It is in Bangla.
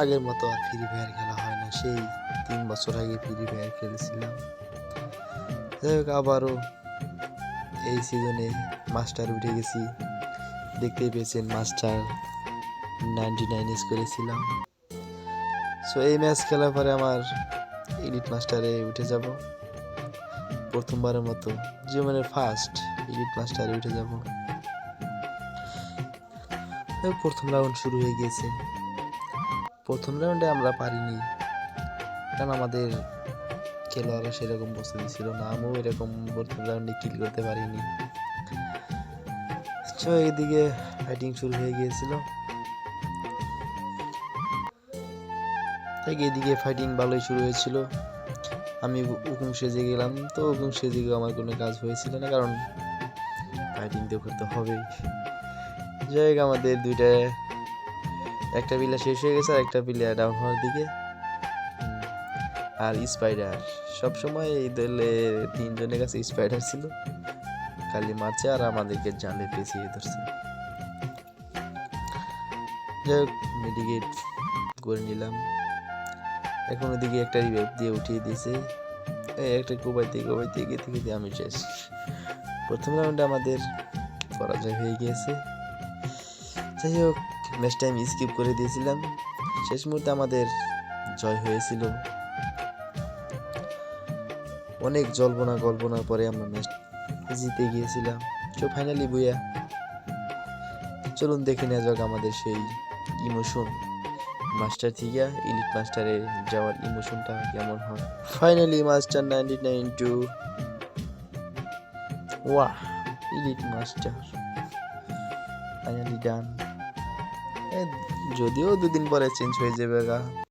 আগের মতো আর ফ্রি ফায়ার খেলা হয় না। সেই তিন বছর আগে ফ্রি ফায়ার খেলেছিলাম। যাই হোক, আবারও এই সিজনে মাস্টার উঠে গেছি। দেখতেই পেয়েছেন, মাস্টার নাইনটি নাইন এস করেছিলাম। সো এই ম্যাচ খেলার পরে আমার এলিট মাস্টারে উঠে যাব। প্রথমবারের মতো জীবনের ফার্স্ট এলিট মাস্টারে উঠে যাব। প্রথম রাউন্ড শুরু হয়ে গিয়েছে। প্রথম রাউন্ডে আমরা পারিনি। কারণ আমাদের খেলোয়াড়রা সেরকম বসে দিছিল না, আমিও এরকম প্রথম রাউন্ডে কিল করতে পারিনি। তো এইদিকে ফাইটিং শুরু হয়ে গিয়েছিল। তাই এদিকে ফাইটিং ভালোই শুরু হয়েছিল। আমি হুকুম সেজে গেলাম, তো হুকুম সেজে গিয়ে আমার কোনো কাজ হয়েছিল না, কারণ ফাইটিং তো করতে হবেই। যাই হোক, আমাদের দুইটা একটা পিলা শেষ হয়ে গেছে আর একটা পিলা ডাউন হওয়ার দিকে। আর স্পাইডার সবসময় এই দলে তিনজনের কাছে স্পাইডার ছিল। খালি মারছে আর আমাদেরকে জালে পেঁচিয়ে ধরছে। যাই হোক মেডিকেট করে নিলাম। এখন ওদিকে একটা রিভাইভ দিয়ে উঠিয়ে দিয়েছে। এই একটা কোবাইতে কোবাইতে গেতে গেতে আমি শেষ। প্রথম রাউন্ডে আমাদের পরাজয় হয়ে গিয়েছে। যাই হোক ম্যাচটা আমি স্কিপ করে দিয়েছিলাম। শেষ মুহূর্তে আমাদের জয় হয়েছিল। অনেক জল্পনা কল্পনার পরে আমরা ম্যাচ জিতে গিয়েছিলাম। তো ফাইনালি বুয়া চলুন দেখে নেওয়া যাক আমাদের সেই ইমোশন মাস্টার থেকে ইলিট মাস্টারে যাওয়ার ইমোশনটা কেমন হয়? Finally master ninety nine to ওয়া ইলিট মাস্টার ফাইনালি ডান যদিও দুদিন পরে চেঞ্জ হয়ে যাবে গা।